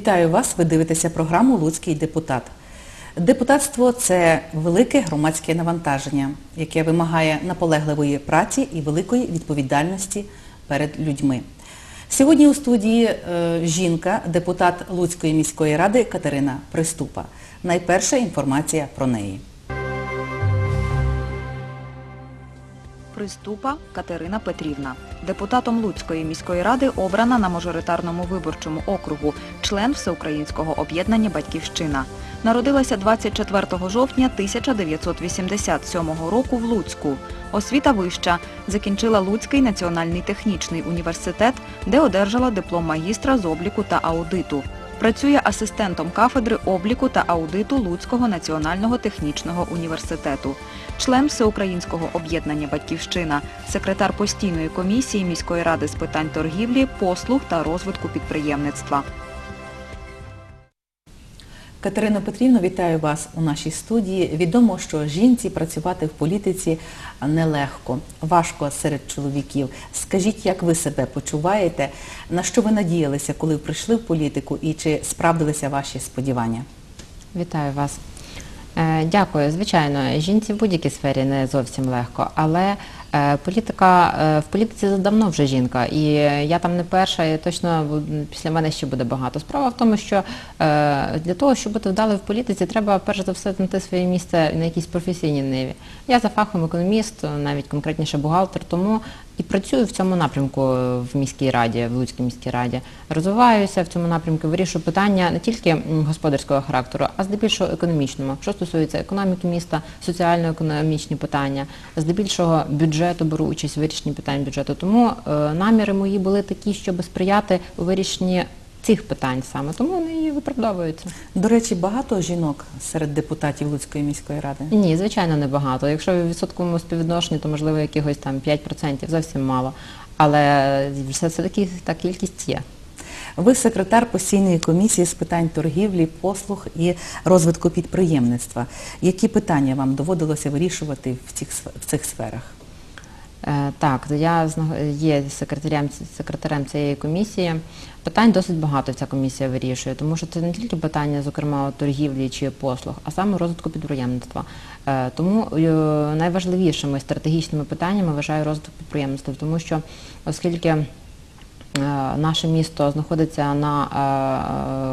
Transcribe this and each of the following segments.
Вітаю вас! Ви дивитеся програму Луцький депутат. Депутатство це велике громадське навантаження, яке вимагає наполегливої праці і великої відповідальності перед людьми. Сьогодні у студії е, жінка, депутат Луцької міської ради Катерина Приступа. Найперша інформація про неї. Приступа Катерина Петрівна. Депутатом Луцької міської ради обрана на мажоритарному виборчому округу, член Всеукраїнського об'єднання Батьківщина. Народилася 24 жовтня 1987 року в Луцьку. Освіта вища. Закінчила Луцький національний технічний університет, де одержала диплом магістра з обліку та аудиту. Працює асистентом кафедри обліку та аудиту Луцького національного технічного університету. Член Всеукраїнського об'єднання Батьківщина, секретар постійної комісії міської ради з питань торгівлі, послуг та розвитку підприємництва. Катерино Петрівно, вітаю вас у нашій студії. Відомо, що жінці працювати в політиці нелегко, важко серед чоловіків. Скажіть, як ви себе почуваєте, на що ви надіялися, коли прийшли в політику і чи справдилися ваші сподівання? Вітаю вас. Е, Дякую. Звичайно, жінці в будь-якій сфері не зовсім легко, але політика е, в політиці давно вже жінка, і я там не перша, і точно після мене ще буде багато. Справа в тому, що е, для того, щоб бути вдалою в політиці, треба перш за все знайти своє місце на якійсь професійній ниві. Я за фахом економіст, навіть конкретніше бухгалтер, тому і працюю в цьому напрямку в міській раді, в Луцькій міській раді. Розвиваюся в цьому напрямку, вирішую питання не тільки господарського характеру, а здебільшого економічному. Що стосується економіки міста, соціально-економічні питання, здебільшого бюджету беру участь у вирішенні питань бюджету. Тому е, наміри мої були такі, щоб сприяти у вирішенні цих питань саме. Тому вони і виправдовуються. До речі, багато жінок серед депутатів Луцької міської ради. Ні, звичайно, небагато. Якщо в відсотковому співвідношенні, то можливо якихось там 5%, зовсім мало. Але все, все таки та кількість є. Ви секретар постійної комісії з питань торгівлі, послуг і розвитку підприємництва. Які питання вам доводилося вирішувати в цих, в цих сферах? Е, Так, я є секретарем, секретарем цієї комісії. Питань досить багато ця комісія вирішує, тому що це не тільки питання, зокрема, торгівлі чи послуг, а саме розвитку підприємництва. Е, Тому е, найважливішими стратегічними питаннями вважаю розвиток підприємництва, тому що оскільки Наше місто знаходиться на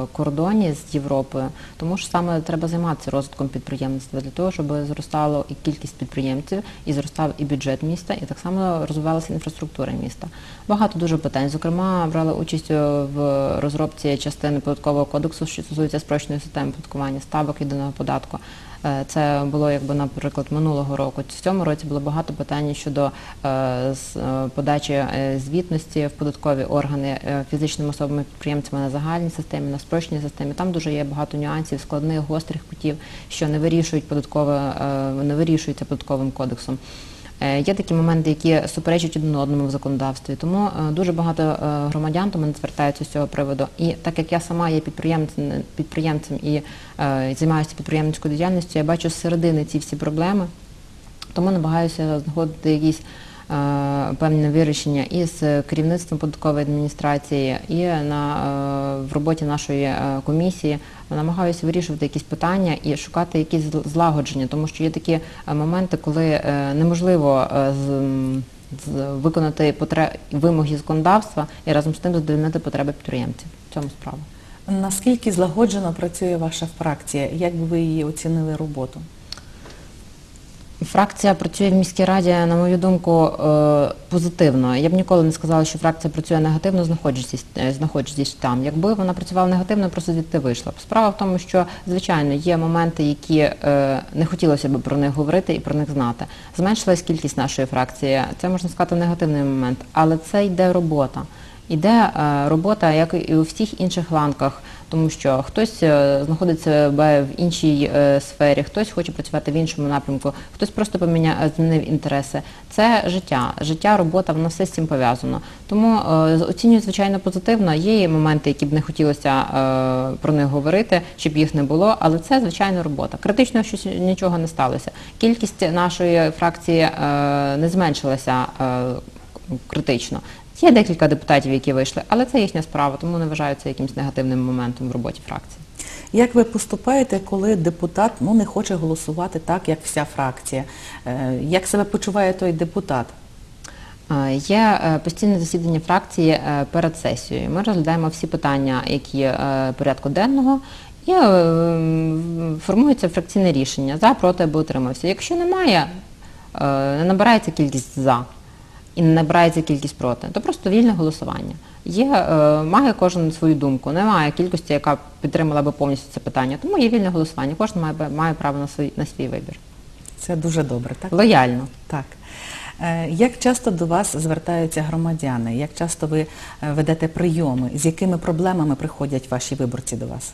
е, кордоні з Європою, тому що саме треба займатися розвитком підприємництва для того, щоб зростало і кількість підприємців, і зростав і бюджет міста, і так само розвивалася інфраструктура міста. Багато дуже питань. Зокрема, брали участь е, в розробці частини податкового кодексу, що стосується спрощеної системи податкування ставок єдиного податку. Е, Це було якби, наприклад, минулого року. В цьому році було багато питань щодо е, е, подачі звітності в податкові органи фізичними особами підприємцями на загальній системі, на спрощеній системі. Там дуже є багато нюансів, складних, гострих кутів, що не вирішують податкове, не вирішуються податковим кодексом. Е, Є такі моменти, які суперечать один одному в законодавстві. Тому е, дуже багато е, громадян до мене звертаються з цього приводу. І так як я сама є підприємцем, і займаюся підприємницькою діяльністю, я бачу з середини ці всі проблеми. Тому намагаюся знаходити якісь певне вирішення і з керівництвом податкової адміністрації, і на, е, в роботі нашої е, комісії намагаюся вирішувати якісь питання і шукати якісь злагодження, тому що є такі е, моменти, коли е, неможливо е, виконати потре- вимоги законодавства і разом з тим задовольнити потреби підприємців. В цьому справа. Наскільки злагоджено працює ваша фракція? Як би ви її оцінили роботу? Фракція працює в міській раді, на мою думку, е, позитивно. Я б ніколи не сказала, що фракція працює негативно, знаходячись, е, там. Якби вона працювала негативно, просто звідти вийшла. Справа в тому, що звичайно є моменти, які е, не хотілося б про них говорити і про них знати. Зменшилась кількість нашої фракції. Це можна сказати негативний момент, але це йде робота. Іде робота, як і у всіх інших ланках, тому що хтось е, знаходить себе в іншій е, сфері, хтось хоче працювати в іншому напрямку, хтось просто поміняв змінив інтереси. Це життя, життя, робота, воно все з цим пов'язано. Тому е, оцінюю звичайно позитивно. Є моменти, які б не хотілося е, про них говорити, щоб їх не було, але це звичайно робота. Критично щось нічого не сталося. Кількість нашої фракції е, не зменшилася. е, критично. Є декілька депутатів, які вийшли, але це їхня справа, тому не вважаю це якимось негативним моментом в роботі фракції. Як ви поступаєте, коли депутат ну, не хоче голосувати так, як вся фракція? Е, Як себе почуває той депутат? Е, Є е, постійне засідання фракції перед сесією. Ми розглядаємо всі питання, які е, порядку денного, і формується фракційне рішення за, проти або утримався. Якщо немає, не набирається кількість за і не набирається кількість проти, то просто вільне голосування. Є, е, має кожен свою думку, немає кількості, яка підтримала би повністю це питання. Тому є вільне голосування. Кожен має, має право на свій, на свій вибір. Це дуже добре, так? Лояльно. Так. Е, Як часто до вас звертаються громадяни? Як часто ви е, ведете прийоми? З якими проблемами приходять ваші виборці до вас?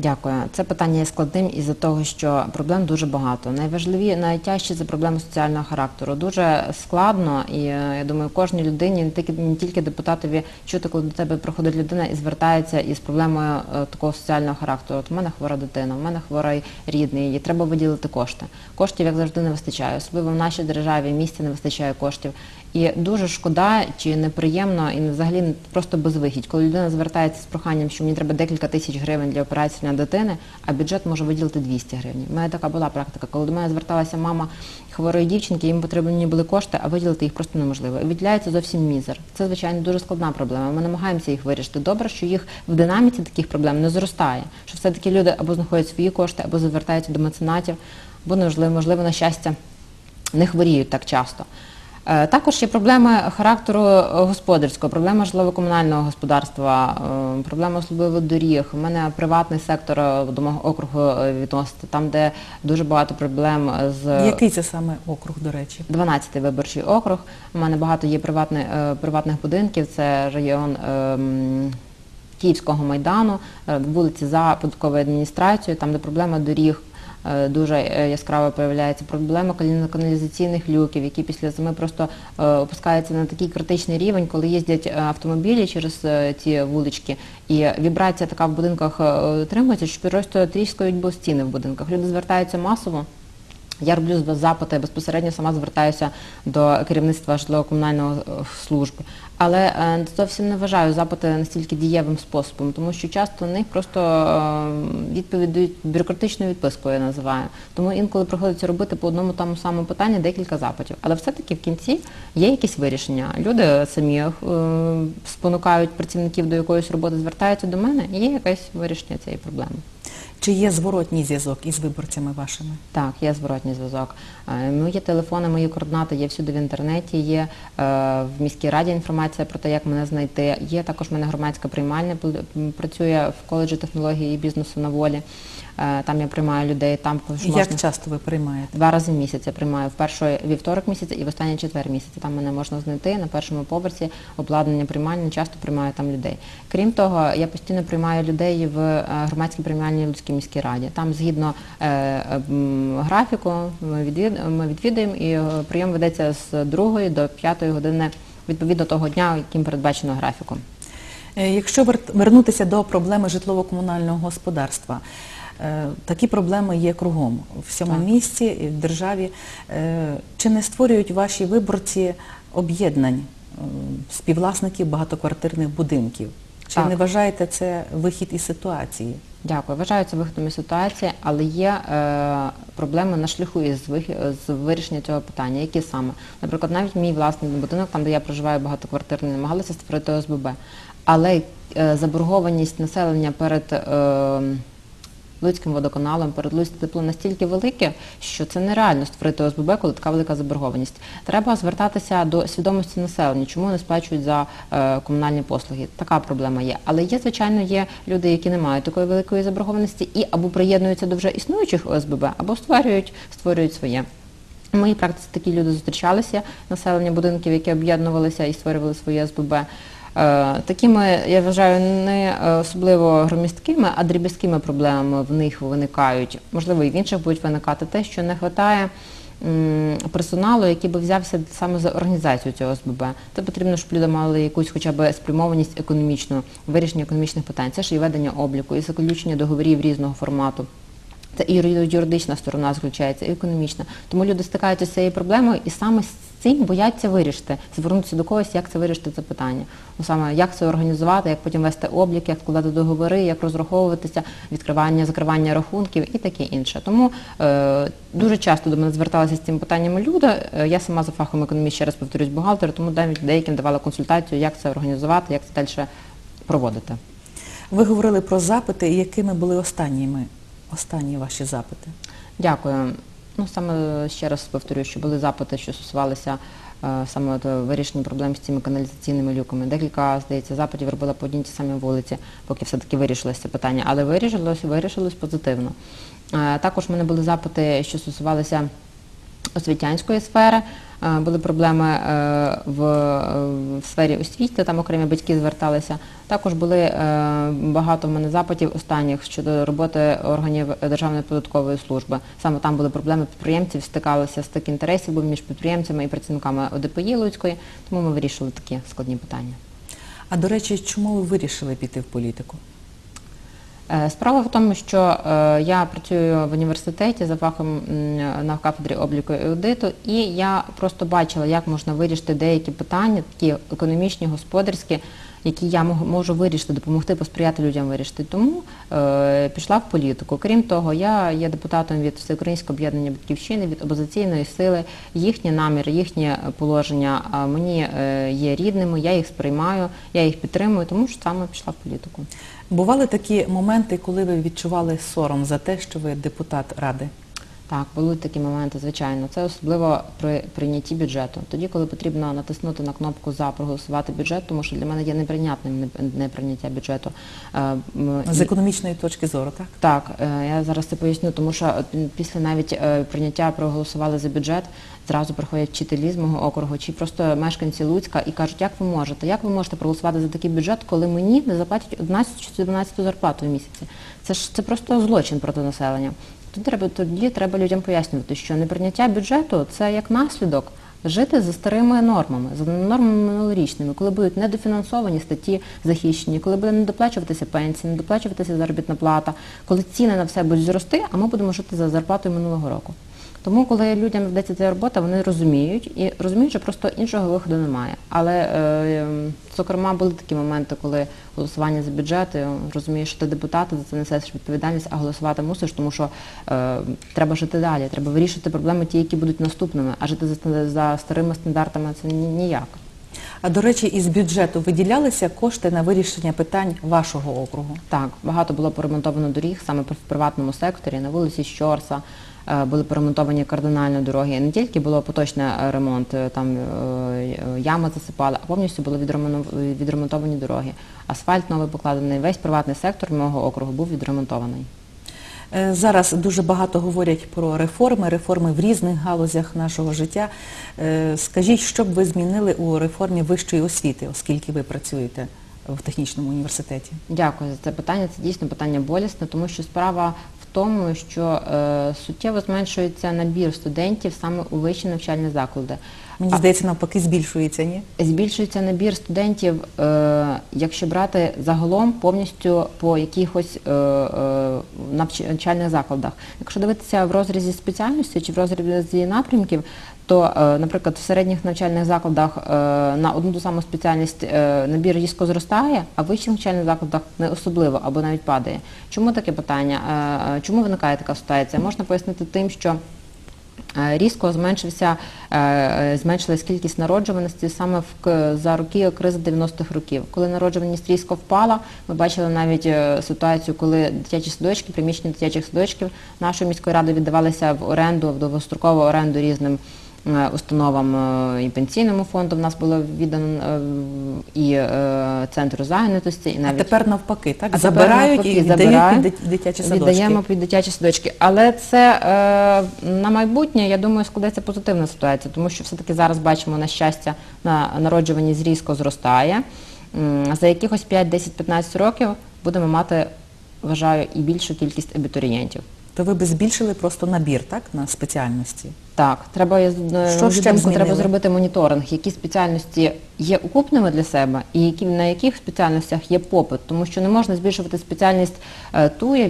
Дякую. Це питання є складним із-за того, що проблем дуже багато. Найважливі, найтяжчі це проблеми соціального характеру. Дуже складно, і е, я думаю, кожній людині, не тільки не тільки депутатові, чути, коли до тебе приходить людина і звертається із проблемою е, такого соціального характеру. От у мене хвора дитина, у мене хворий рідний, і треба виділити кошти. Коштів, як завжди, не вистачає. Особливо в нашій державі місця не вистачає коштів. І дуже шкода чи неприємно, і взагалі просто безвихідь, коли людина звертається з проханням, що мені треба декілька тисяч гривень для операції на дитини, а бюджет може виділити 200 гривень. У мене така була практика, коли до мене зверталася мама хворої дівчинки, їм потрібні були кошти, а виділити їх просто неможливо. І виділяється зовсім мізер. Це, звичайно, дуже складна проблема. Ми намагаємося їх вирішити. Добре, що їх в динаміці таких проблем не зростає. Що все-таки люди або знаходять свої кошти, або звертаються до меценатів, або можливо, можливо, на щастя, не хворіють так часто. Е, Також є проблеми характеру е, господарського, проблема житлово-комунального господарства, е, проблема особливо доріг. У мене приватний сектор до мого округу відноситься, там, де дуже багато проблем з Який це саме округ, до речі? 12-й виборчий округ. У мене багато є приватних, приватних будинків, це район ем, Київського майдану, вулиці за податковою адміністрацією, там де проблема доріг. Е, Дуже е, яскраво проявляється проблема каналізаційних люків, які після зими просто е, опускаються на такий критичний рівень, коли їздять автомобілі через ці вулички, і вібрація така в будинках отримується, що просто тріскають стіни в будинках. Люди звертаються масово. Я роблю запити, безпосередньо сама звертаюся до керівництва житлово-комунального е, служби. Але е, зовсім не вважаю запити настільки дієвим способом, тому що часто на них просто е, відповідь бюрократичною відпискою, я називаю. Тому інколи приходиться робити по одному тому самому питанню декілька запитів. Але все-таки в кінці є якісь вирішення. Люди самі спонукають працівників до якоїсь роботи, звертаються до мене, і є якесь вирішення цієї проблеми. Чи є зворотній зв'язок із виборцями вашими? Так, є зворотній зв'язок. Е, Мої телефони, мої координати є всюди в інтернеті, є е, в міській раді інформація про те, як мене знайти. Є також в мене громадська приймальня, працює в коледжі технології і бізнесу на волі. Е, Там я приймаю людей, там також Як часто ви приймаєте? два рази в місяць я приймаю в перший вівторок місяця і в останній четвер місяця. Там мене можна знайти на першому поверсі, обладнання приймальне, часто приймаю там людей. Крім того, я постійно приймаю людей в е, громадській приймальній Луцькій міській раді. Там згідно е, графіку ми, відвід, ми відвідуємо і прийом ведеться з 2 до 5 години відповідно того дня, яким передбачено графіком. Якщо вернутися до проблеми житлово-комунального господарства, такі проблеми є кругом у всьому Так. місті і в державі. Е, Чи не створюють ваші виборці об'єднань е, співвласників багатоквартирних будинків? Чи Так. не вважаєте це вихід із ситуації? Дякую. Вважаю це виходом із ситуації, але є е, проблеми на шляху із, вих- з вирішення цього питання. Які саме? Наприклад, навіть мій власний будинок, там де я проживаю багатоквартирний, намагалися створити ОСББ. Але е, заборгованість населення перед е, Луцьким водоканалом, перед Луцьким теплом настільки велике, що це нереально створити ОСББ, коли така велика заборгованість. Треба звертатися до свідомості населення, чому не сплачують за е, комунальні послуги. Така проблема є. Але є, звичайно, є люди, які не мають такої великої заборгованості і або приєднуються до вже існуючих ОСББ, або створюють, створюють своє. В моїй практиці такі люди зустрічалися, населення будинків, які об'єднувалися і створювали свої СББ. Е, Такими, я вважаю, не е, особливо громісткими, а дріб'язкими проблемами в них виникають. Можливо, і в інших будуть виникати те, що не вистачає персоналу, який би взявся саме за організацію цього СББ. Це потрібно, щоб люди мали якусь хоча б спрямованість економічну, вирішення економічних питань. Це ж і ведення обліку, і заключення договорів різного формату. Це і юридична сторона заключається, і економічна. Тому люди стикаються з цією проблемою, і саме з цим бояться вирішити, звернутися до когось, як це вирішити це питання. Ну саме як це організувати, як потім вести облік, як складати договори, як розраховуватися, відкривання, закривання рахунків і таке інше. Тому е, дуже часто до мене зверталися з цими питаннями люди. Е, я сама за фахом економіст, ще раз повторюсь, бухгалтер, тому навіть деяким давала консультацію, як це організувати, як це далі проводити. Ви говорили про запити, якими були останніми, останні ваші запити? Дякую. Ну саме ще раз повторюю, що були запити, що стосувалися е, саме вирішення проблем з цими каналізаційними люками. Декілька, здається, запитів робила по одній ті самі вулиці, поки все-таки вирішилося це питання, але вирішилось, вирішилось позитивно. Е, Також в мене були запити, що стосувалися освітянської сфери. Е, Були проблеми е, в, в сфері освіти, там окремі батьки зверталися. Також були е, багато в мене запитів останніх щодо роботи органів Державної податкової служби. Саме там були проблеми підприємців, стикалися стик інтересів був між підприємцями і працівниками ОДПІ Луцької, тому ми вирішили такі складні питання. А до речі, чому ви вирішили піти в політику? Е, Справа в тому, що е, я працюю в університеті за фахом на кафедрі обліку і аудиту, і я просто бачила, як можна вирішити деякі питання, такі економічні, господарські, які я можу вирішити, допомогти, посприяти людям вирішити. Тому е, пішла в політику. Крім того, я є депутатом від Всеукраїнського об'єднання батьківщини, від опозиційної сили. Їхні наміри, їхнє положення мені е, є рідними, я їх сприймаю, я їх підтримую, тому що саме пішла в політику. Бували такі моменти, коли ви відчували сором за те, що ви депутат ради? Так, були такі моменти, звичайно. Це особливо при прийнятті бюджету. Тоді, коли потрібно натиснути на кнопку за проголосувати бюджет, тому що для мене є неприйнятним неприйняття бюджету. Е, З економічної точки зору, так? так, е, я зараз це поясню, тому що після навіть е, прийняття проголосували за бюджет, зразу приходять вчителі з мого округу, чи просто мешканці Луцька і кажуть, як ви можете, як ви можете проголосувати за такий бюджет, коли мені не заплатять 11 чи 12 зарплату в місяці. Це ж це просто злочин проти населення. Тоді треба тоді треба людям пояснювати, що неприйняття бюджету це як наслідок. Жити за старими нормами, за нормами минулорічними, коли будуть недофінансовані статті захищені, коли буде недоплачуватися пенсії, недоплачуватися заробітна плата, коли ціни на все будуть зрости, а ми будемо жити за зарплатою минулого року. Тому, коли людям вдається ця робота, вони розуміють і розуміють, що просто іншого виходу немає. Але, е, зокрема, були такі моменти, коли голосування за бюджет, розумієш, що ти депутат, за це несеш відповідальність, а голосувати мусиш, тому що е, треба жити далі, треба вирішити проблеми ті, які будуть наступними, а жити за старими стандартами це ніяк. А до речі, із бюджету виділялися кошти на вирішення питань вашого округу? Так, багато було поремонтовано доріг саме в приватному секторі, на вулиці Щорса. е, Були поремонтовані кардинально дороги. Не тільки було поточний е, ремонт, е, там ями засипали, а повністю були відремонтовані дороги. Асфальт новий покладений. Весь приватний сектор мого округу був відремонтований. Е, Зараз дуже багато говорять про реформи, реформи в різних галузях нашого життя. Е, Скажіть, що б ви змінили у реформі вищої освіти, оскільки ви працюєте в технічному університеті? Дякую за це питання. Це дійсно питання болісне, тому що справа в тому, що е, суттєво зменшується набір студентів саме у вищі навчальні заклади. Мені здається, навпаки, збільшується, ні? Збільшується набір студентів, е, якщо брати загалом повністю по якихось е, е, навчальних закладах. Якщо дивитися в розрізі спеціальності чи в розрізі напрямків, то, наприклад, в середніх навчальних закладах на одну ту саму спеціальність набір різко зростає, а в вищих навчальних закладах не особливо або навіть падає. Чому таке питання? Чому виникає така ситуація? Можна пояснити тим, що Різко зменшився, е, е, зменшилась кількість народжуваності саме в за роки кризи 90-х років. Коли народжуваність різко впала, ми бачили навіть е, ситуацію, коли дитячі садочки, приміщення дитячих садочків нашої міської ради віддавалися в оренду, в довгострокову оренду різним е, установам е, і пенсійному фонду. В нас було віддано е, і е, центру зайнятості, і А навіть тепер навпаки, так? А Забирають навпаки, і забирають, під дитячі садочки. Віддаємо під дитячі садочки. Але це е, на майбутнє, я думаю, складеться позитивна ситуація, тому що все-таки зараз бачимо, на щастя, на народжуваність різко зростає. За якихось 5, 10, 15 років будемо мати, вважаю, і більшу кількість абітурієнтів. То ви би збільшили просто набір, так, на спеціальності? Так, треба е, Що ще думку, треба зробити моніторинг, які спеціальності є укупними для себе, і які на яких спеціальностях є попит, тому що не можна збільшувати спеціальність е, ту, е,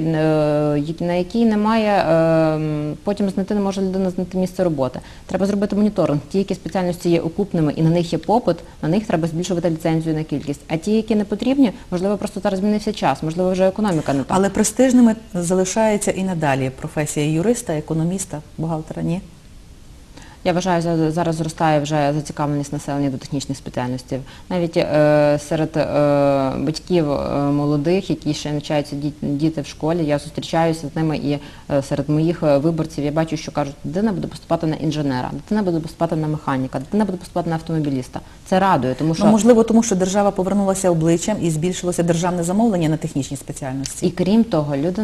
на якій немає е, потім знайти не може людина знайти місце роботи. Треба зробити моніторинг. Ті, які спеціальності є окупними і на них є попит, на них треба збільшувати ліцензію на кількість. А ті, які не потрібні, можливо, просто зараз змінився час, можливо, вже економіка не та. Але престижними залишається і надалі професія юриста, економіста, бухгалтера, ні? Я вважаю, зараз зростає вже зацікавленість населення до технічних спеціальностей. Навіть е, серед е, батьків е, молодих, які ще навчаються ді- діти в школі, я зустрічаюся з ними і е, серед моїх е, виборців я бачу, що кажуть, дитина буде поступати на інженера, дитина буде поступати на механіка, дитина буде поступати на автомобіліста. Це радує, тому що Ну, можливо, тому що держава повернулася обличчям і збільшилося державне замовлення на технічні спеціальності. І крім того, люди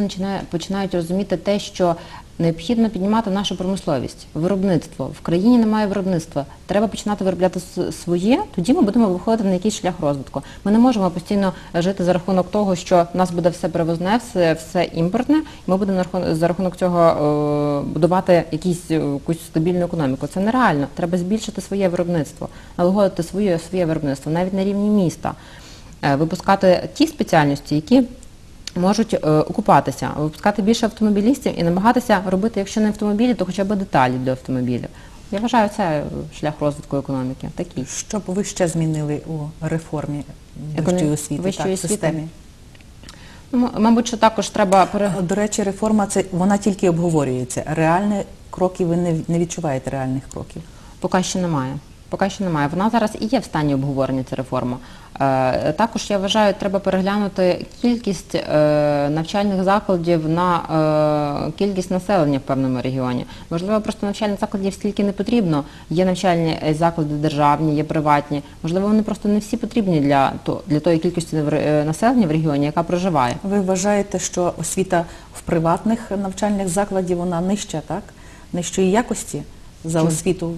починають розуміти те, що необхідно піднімати нашу промисловість, виробництво. В країні немає виробництва. Треба починати виробляти своє, тоді ми будемо виходити на якийсь шлях розвитку. Ми не можемо постійно жити за рахунок того, що в нас буде все привозне, все, все імпортне, і ми будемо за рахунок цього е, будувати е, якусь стабільну економіку. Це нереально. Треба збільшити своє виробництво, налагодити своє, своє виробництво, навіть на рівні міста. Е, Випускати ті спеціальності, які можуть е, окупатися, випускати більше автомобілістів і намагатися робити, якщо не автомобілі, то хоча б деталі для автомобілів. Я вважаю, це е, шлях розвитку економіки. Такий. Що б ви ще змінили у реформі вищої освіти, вищої так, освіти? системі? Ну, мабуть, що також треба пере... До речі, реформа це вона тільки обговорюється. Реальні кроки ви не, відчуваєте реальних кроків. Поки що немає. Поки що немає. Вона зараз і є в стані обговорення ця реформа. Е, також я вважаю, треба переглянути кількість е, навчальних закладів на е, кількість населення в певному регіоні. Можливо, просто навчальних закладів стільки не потрібно. Є навчальні заклади державні, є приватні. Можливо, вони просто не всі потрібні для, для тої кількості населення в регіоні, яка проживає. Ви вважаєте, що освіта в приватних навчальних закладів вона нижча, так? Нижчої якості за освіту?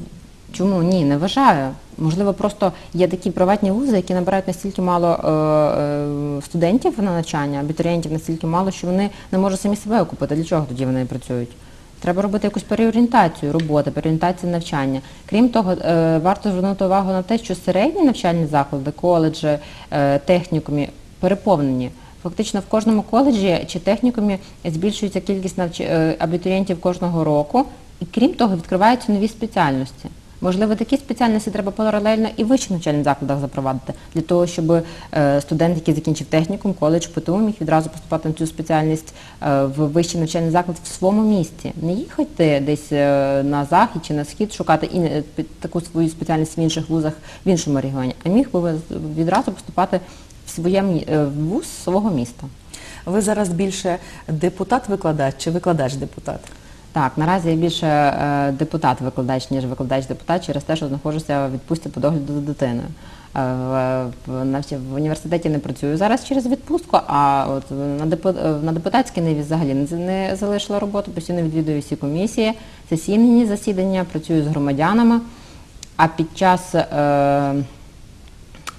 Чому ні, не вважаю. Можливо, просто є такі приватні вузи, які набирають настільки мало е, е, студентів на навчання, абітурієнтів настільки мало, що вони не можуть самі себе окупити. Для чого тоді вони працюють? Треба робити якусь переорієнтацію роботи, переорієнтацію навчання. Крім того, е, варто звернути увагу на те, що середні навчальні заклади, коледжі, технікумі переповнені. Фактично в кожному коледжі чи технікумі збільшується кількість абітурієнтів кожного року, і крім того, відкриваються нові спеціальності. Можливо, такі спеціальності треба паралельно і в вищих навчальних закладах запровадити, для того, щоб е, студент, який закінчив технікум, коледж, ПТУ, міг відразу поступати на цю спеціальність е, в вищий навчальний заклад в своєму місті. Не їхати десь е, на захід чи на схід, шукати таку свою спеціальність в інших вузах в іншому регіоні, а міг би відразу поступати в своєму вуз свого міста. Ви зараз більше депутат-викладач чи викладач-депутат? Так, наразі я більше е, депутат-викладач, ніж викладач-депутат через те, що знаходжуся в відпустці по догляду за дитиною. Е, в, університеті не працюю зараз через відпустку, а от на, е, депутатській ниві взагалі не, залишила роботу, постійно відвідую всі комісії, сесійні засідання, працюю з громадянами. А під час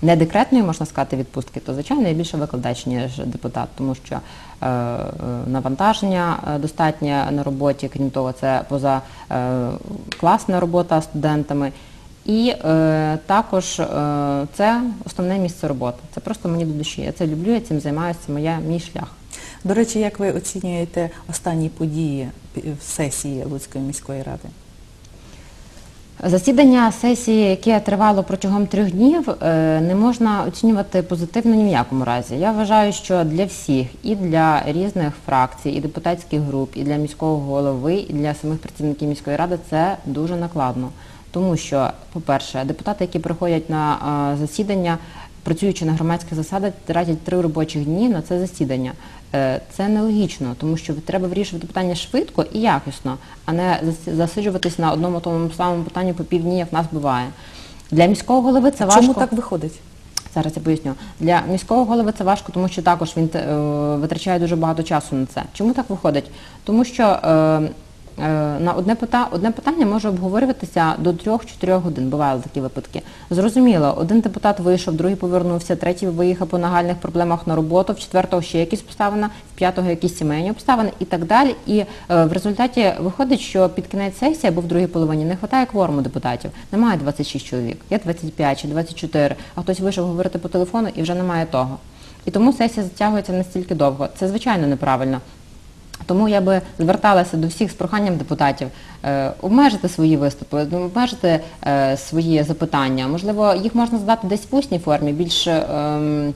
не декретної, можна сказати, відпустки, то звичайно я більше викладач, ніж депутат, тому що е, е, навантаження е, достатнє на роботі, крім того, це поза е, робота студентами. І е, також е, це основне місце роботи. Це просто мені до душі. Я це люблю, я цим займаюся, це моя, мій шлях. До речі, як ви оцінюєте останні події в сесії Луцької міської ради? Засідання сесії, яке тривало протягом трьох днів, е, не можна оцінювати позитивно ні в якому разі. Я вважаю, що для всіх, і для різних фракцій, і депутатських груп, і для міського голови, і для самих працівників міської ради це дуже накладно. Тому що, по-перше, депутати, які приходять на е, засідання, працюючи на громадських засадах, тратять три робочих дні на це засідання. Е, Це нелогічно, тому що треба вирішувати питання швидко і якісно, а не засиджуватись на одному тому самому питанні по півдні, як в нас буває. Для міського голови це важко. Чому так виходить? Зараз я поясню. Для міського голови це важко, тому що також він е, витрачає дуже багато часу на це. Чому так виходить? Тому що е, е, на одне питання, одне питання може обговорюватися до 3-4 годин. Бували такі випадки. Зрозуміло, один депутат вийшов, другий повернувся, третій виїхав по нагальних проблемах на роботу, в четвертого ще якісь обставини, в п'ятого якісь сімейні обставини і так далі. І е, в результаті виходить, що під кінець сесії або в другій половині не вистачає кворуму депутатів. Немає 26 чоловік, є 25 чи 24, а хтось вийшов говорити по телефону і вже немає того. І тому сесія затягується настільки довго. Це звичайно неправильно. Тому я би зверталася до всіх з проханням депутатів е, обмежити свої виступи, обмежити е, свої запитання. Можливо, їх можна задати десь в усній формі, більш ем,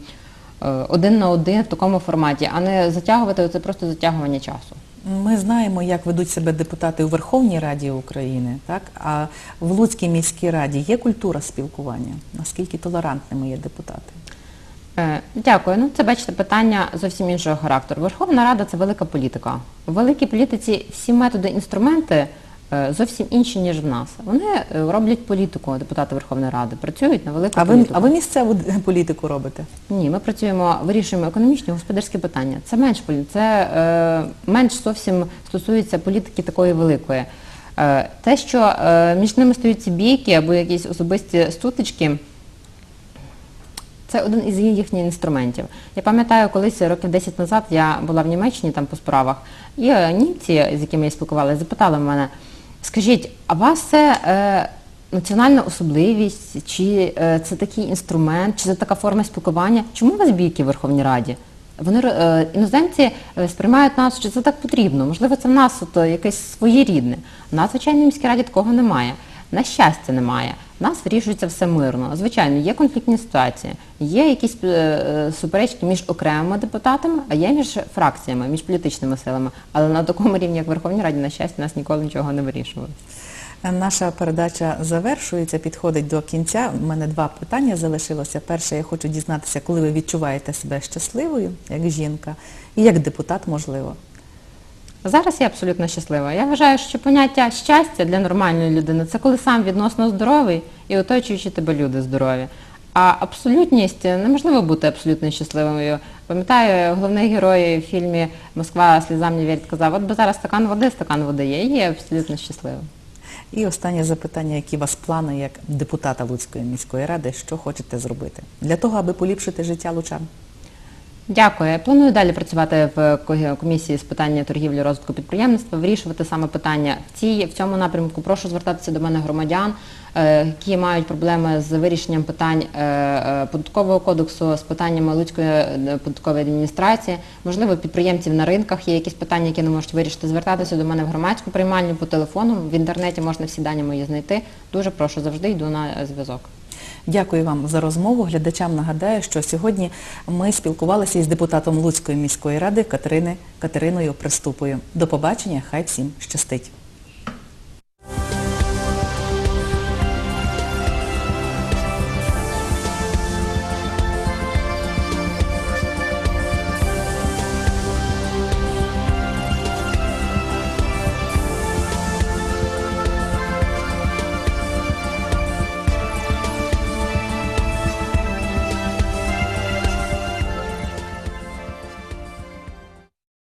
е, один на один в такому форматі, а не затягувати це просто затягування часу. Ми знаємо, як ведуть себе депутати у Верховній Раді України, так? а в Луцькій міській раді є культура спілкування. Наскільки толерантними є депутати? Е, Дякую. Ну це бачите питання зовсім іншого характеру. Верховна Рада це велика політика. У великій політиці всі методи, інструменти е, зовсім інші, ніж в нас. Вони е, роблять політику, депутати Верховної Ради, працюють на велику А ви, політику. а ви місцеву політику робите? Ні, ми працюємо, вирішуємо економічні, господарські питання. Це менш полі- це е, менш зовсім стосується політики такої великої. Е, те, що е, між ними стоять ці бійки або якісь особисті стутички, це один із їхніх інструментів. Я пам'ятаю, колись років 10 назад я була в Німеччині там по справах, і е, німці, з якими я спілкувалася, запитали мене, скажіть, а вас це е, національна особливість, чи е, це такий інструмент, чи це така форма спілкування? Чому у вас бійки в Верховній Раді? Вони е, іноземці е, сприймають нас, що це так потрібно. Можливо, це в нас от, якесь своєрідне. У нас, звичайно, в міській раді такого немає. На щастя, немає. У нас вирішується все мирно. Звичайно, є конфліктні ситуації, є якісь е, е, суперечки між окремими депутатами, а є між фракціями, між політичними силами. Але на такому рівні, як Верховній Раді, на щастя, нас ніколи нічого не вирішували. Наша передача завершується, підходить до кінця. У мене два питання залишилося. Перше, я хочу дізнатися, коли ви відчуваєте себе щасливою, як жінка, і як депутат, можливо. Зараз я абсолютно щаслива. Я вважаю, що поняття щастя для нормальної людини це коли сам відносно здоровий і оточуючи тебе люди здорові. А абсолютність неможливо бути абсолютно щасливою. Пам'ятаю, головний герой в фільмі Москва слізам не вірить казав, от би зараз стакан води, стакан води є, і є абсолютно щасливим. І останнє запитання, які у вас плани як депутата Луцької міської ради, що хочете зробити для того, аби поліпшити життя лучан? Дякую. Я планую далі працювати в комісії з питання торгівлі розвитку підприємництва, вирішувати саме питання в, цій, в цьому напрямку. Прошу звертатися до мене громадян, е, які мають проблеми з вирішенням питань е, е, податкового кодексу, з питаннями Луцької податкової адміністрації. Можливо, підприємців на ринках є якісь питання, які не можуть вирішити. Звертатися до мене в громадську приймальню по телефону. В інтернеті можна всі дані мої знайти. Дуже прошу, завжди йду на зв'язок. Дякую вам за розмову. Глядачам нагадаю, що сьогодні ми спілкувалися із депутатом Луцької міської ради Катериною Приступою. До побачення, хай всім щастить.